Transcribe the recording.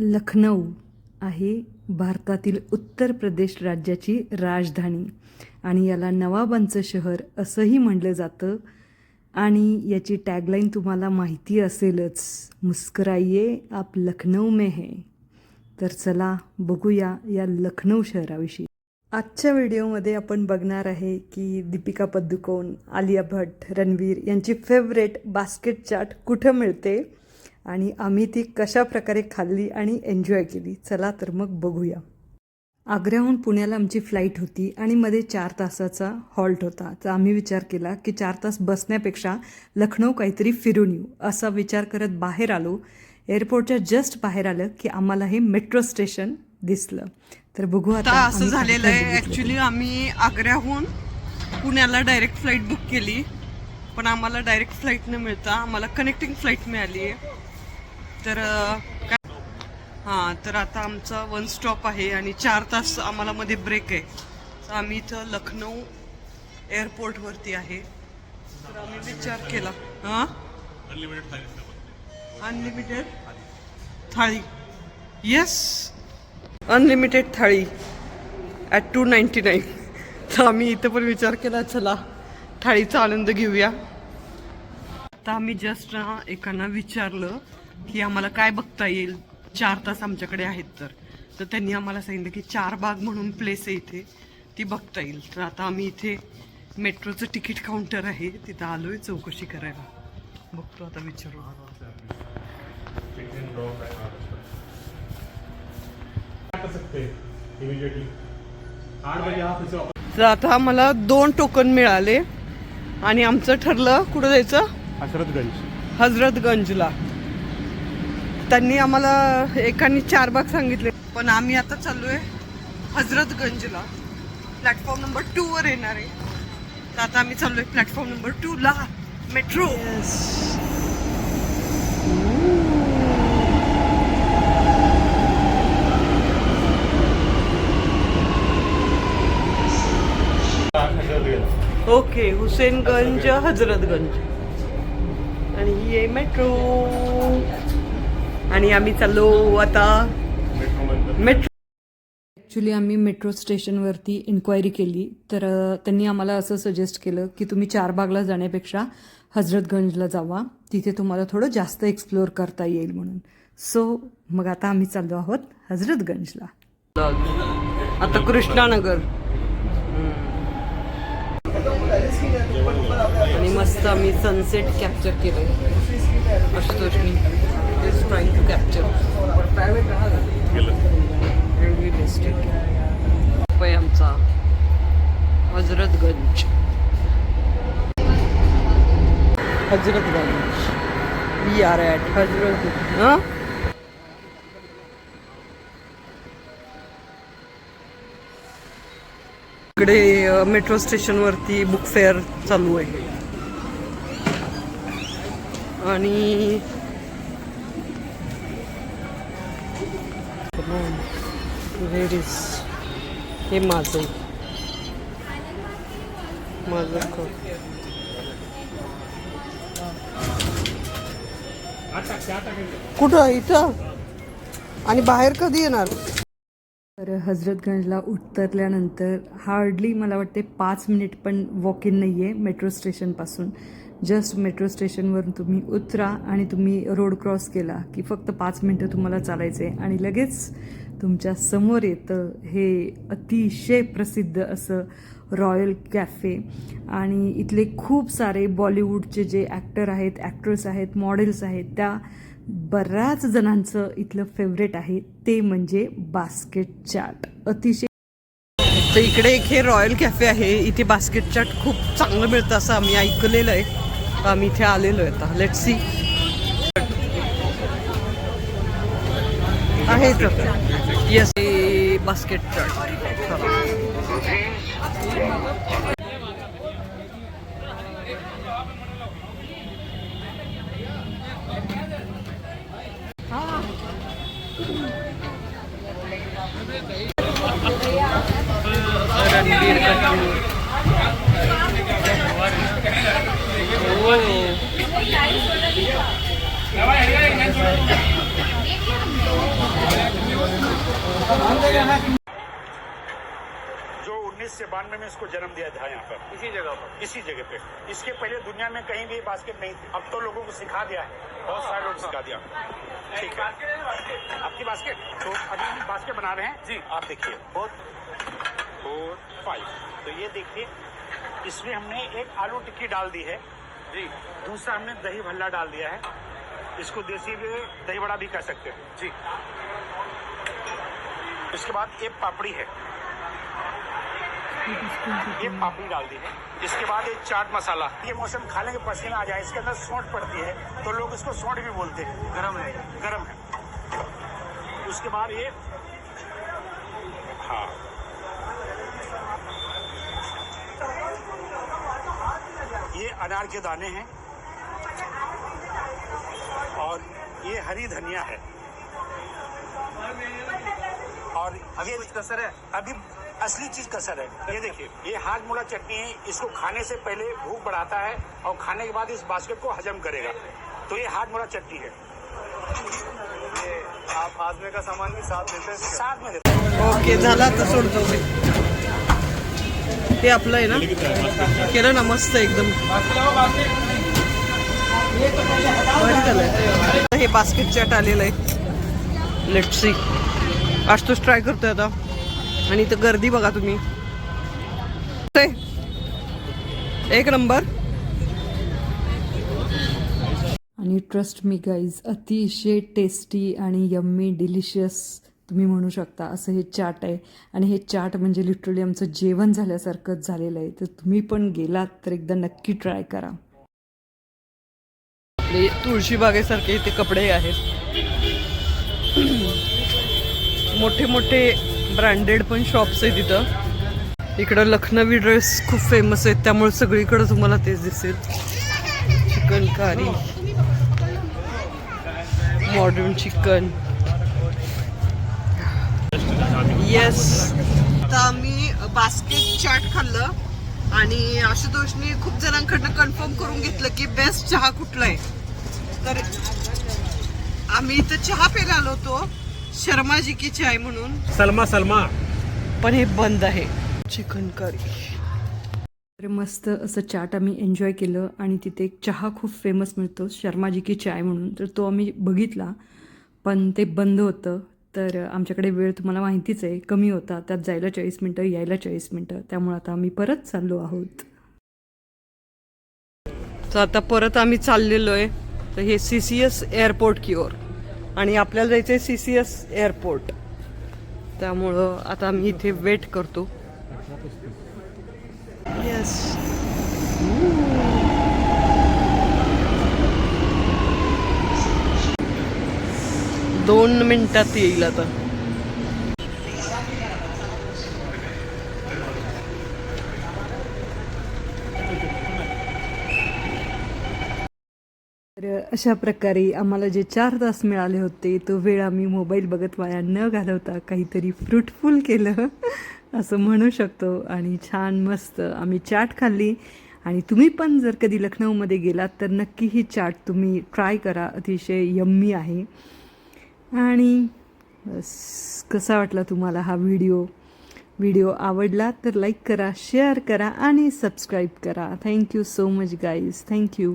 लखनौ आहे भारतातील उत्तर प्रदेश राज्याची राजधानी. आणि याला नवाबांचं शहर असंही म्हणलं जातं. आणि याची टॅगलाईन तुम्हाला माहिती असेलच. मुस्कराइये आप लखनौ में है. तर चला बघूया या लखनौ शहराविषयी. आजच्या व्हिडिओमध्ये आपण बघणार आहे की दीपिका पद्दुकोन आलिया भट्ट रणवीर यांची फेवरेट बास्केट चाट कुठं मिळते? आणि आम्ही ती कशा प्रकारे खाल्ली आणि एन्जॉय केली चला तर मग बघूया. आग्र्याहून पुण्याला आमची फ्लाईट होती आणि मध्ये चार तासाचा हॉल्ट होता. तर आम्ही विचार केला की चार तास बसण्यापेक्षा लखनौ काहीतरी फिरून येऊ असा विचार करत बाहेर आलो. एअरपोर्टच्या जस्ट बाहेर आलं की आम्हाला हे मेट्रो स्टेशन दिसलं. तर बघू आता असं झालेलं आहे. ऍक्च्युली आम्ही आग्र्याहून पुण्याला डायरेक्ट फ्लाईट बुक केली पण आम्हाला डायरेक्ट फ्लाईट न मिळता आम्हाला कनेक्टिंग फ्लाईट मिळाली आहे तर हां तर आता आमचा वन स्टॉप आहे आणि चार तास आम्हाला मध्ये ब्रेक आहे. तर आम्ही इथं लखनौ एअरपोर्टवरती आहे. तर आम्ही विचार केला. हां? अनलिमिटेड थाळी येस अनलिमिटेड थाळी. ॲट टू नाईन्टी नाईन तर आम्ही इथं पण विचार केला चला थाळीचा आनंद घेऊया. आता आम्ही जस्ट ना एकांना विचारलं की आम्हाला काय बघता येईल? चार तास आमच्याकडे आहेत तर. तर त्यांनी आम्हाला सांगितलं की चार बाग म्हणून प्लेस आहे इथे. ती बघता येईल. तर आता आम्ही इथे मेट्रोचं तिकीट काउंटर आहे. तिथं आलोय चौकशी करायला. बघतो आता विचारू. तर आता आम्हाला दोन टोकन मिळाले. आणि आमचं ठरलं कुठं जायचं? हशरतगंज हजरतगंजला. त्यांनी आम्हाला एकाने चार बाग सांगितले. पण आम्ही आता चाललोय हजरतगंजला. प्लॅटफॉर्म नंबर टू वर येणार आहे. तर आता आम्ही चाललोय प्लॅटफॉर्म नंबर टू ला. मेट्रो ओके हुसेनगंज हजरतगंज आणि ही आहे मेट्रो आणि आम्ही चाललो आता मेट्रो ॲक्च्युली आम्ही मेट्रो स्टेशनवरती इन्क्वायरी केली. तर त्यांनी आम्हाला असं सजेस्ट केलं की तुम्ही चारबागला जाण्यापेक्षा हजरतगंजला जावा. तिथे तुम्हाला थोडं जास्त एक्सप्लोअर करता येईल म्हणून. सो मग आता आम्ही चाललो आहोत हजरतगंजला. आता कृष्णानगर. आणि मस्त आम्ही सनसेट कॅप्चर केलंय आशुतोषनी is trying to capture railway district आमचा. Hazratganj. Hazratganj. We are at Hazratganj हां? इकडे मेट्रो स्टेशनवरती बुक फेअर चालू आहे. आणि लेडीज हे माझं. माझं कुठं आहे? इथं? आणि बाहेर कधी येणार? तर हजरतगंजला उतरल्यानंतर हार्डली मला वाटते पाच मिनिट पण वॉक इन नाही आहे मेट्रो स्टेशनपासून जस्ट मेट्रो स्टेशनवरून तुम्ही उतरा आणि तुम्ही रोड क्रॉस केला की फक्त पाच मिनटं तुम्हाला चालायचं आहे आणि लगेच तुमच्यासमोर येतं हे अतिशय प्रसिद्ध असं रॉयल कॅफे. आणि इथले खूप सारे बॉलिवूडचे जे ॲक्टर आहेत ॲक्ट्रेस आहेत मॉडेल्स आहेत त्या बऱ्याच जणांचं इथलं फेवरेट आहे. ते म्हणजे बास्केट चाट. अतिशय तर इकडे एक हे रॉयल कॅफे आहे. इथे बास्केट चाट खूप चांगलं मिळतं असं आम्ही ऐकलेलं आहे. तर आम्ही इथे आलेलो आहे आता. लेट सी आहे येस बास्केट चाट जो उन्नीस से बानवे में इसको जन्म दिया था यहाँ पर। इसी जगह पर। इसी जगह पे। इसके पहले दुनिया में कहीं भी बास्केट नहीं थी। अब तो लोगों को सिखा दिया है। बहुत सारे लोग सिखा दिया। ठीक है। आपकी बास्केट? तो अभी हम बास्केट बना रहे हैं। जी। आप देखिए। फोर फोर फाइव तो ये देखिए इसमें हमने एक आलू टिक्की डाल दी है। जी, दूसरा हमने दही भल्ला डाल दिया है। इसको देसी भी दही बड़ा भी कह सकते हैं। जी। इसके बाद एक पापड़ी है। ये पापड़ी डाल दी है। इसके बाद एक चाट मसाला। ये मौसम खाने के पसीना आ जाए, इसके अंदर सौंठ पड़ती है तो लोग इसको सौंठ भी बोलते हैं। गरम है। गरम है। उसके बाद ये हाँ। ये अनार के दाने हैं और ये हरी धनिया है। और अभी कुछ कसर है? अभी असली चीज़ कसर है। ये देखिए ये हाथ मुड़ा चटनी है इसको खाने से पहले भूख बढ़ाता है और खाने के बाद इस बास्केट को हजम करेगा। तो ये हाथ मुड़ा चटनी है। ये आप हाजमे का सामान भी साथ देते हैं? साथ में देते हैं। ओके झाला आता सोडतो मी ते आपलं आहे ना? केलं ना मस्त एकदम. हे बास्केट चॅट आलेलं आहे. लेटसी आज तोच ट्राय करतोय आता. आणि इथं गर्दी बघा तुम्ही. एक नंबर आणि ट्रस्ट मी गाईज अतिशय टेस्टी आणि यम्मी डिलिशियस तुम्ही म्हणू शकता असं हे चाट आहे. आणि हे चाट म्हणजे लिटरली आमचं जेवण झाल्यासारखंच झालेलं आहे. तर तुम्ही पण गेलात तर एकदा नक्की ट्राय करा. आपले तुळशीबागेसारखे इथे कपडे आहेत. मोठे मोठे ब्रँडेड पण शॉप्स आहेत तिथं इकडं लखनवी ड्रेस खूप फेमस आहेत. त्यामुळे सगळीकडं तुम्हाला तेच दिसेल. चिकन कारी मॉडर्न चिकन येस आता आम्ही बास्केट चाट खाल्लं आणि आशुतोषनी खूप जणांकडनं कन्फर्म करून घेतलं की बेस्ट चहा कुठला आहे. तर आम्ही इथं चहा प्यायला आलो होतो शर्माजी की चाय म्हणून. सलमा सलमा. पण हे बंद आहे. चिकन करी तर मस्त असं चाट आम्ही एन्जॉय केलं आणि तिथे एक चहा खूप फेमस मिळतो शर्माजी की चाय म्हणून. तर तो आम्ही बघितला पण ते बंद होतं. तर आमच्याकडे वेळ तुम्हाला माहितीच आहे कमी होता त्यात जायला चाळीस मिनटं यायला चाळीस मिनटं त्यामुळे आता आम्ही परत चाललो आहोत. तर आता परत आम्ही चाललेलो आहे तर हे सी सी एस एअरपोर्ट किओर आणि आपल्याला जायचं आहे सी सी एस एअरपोर्ट त्यामुळं आता आम्ही इथे वेट करतो. येस दोन मिनिटात येईल आता. तर अशा प्रकारे आम्हाला जे चार तास मिळाले होते तो वेळ आम्ही मोबाईल बघत वाया न घालवता काहीतरी फ्रुटफुल केलं असं म्हणू शकतो. आणि छान मस्त आम्ही चाट खाल्ली. आणि तुम्ही पण जर कधी लखनौमध्ये गेलात तर नक्की ही चाट तुम्ही ट्राय करा. अतिशय यम्मी आहे. आणि बस कसा वाटला तुम्हाला हा व्हिडिओ? व्हिडिओ आवडला तर लाईक करा शेअर करा आणि सबस्क्राईब करा. Thank you so much guys. Thank you.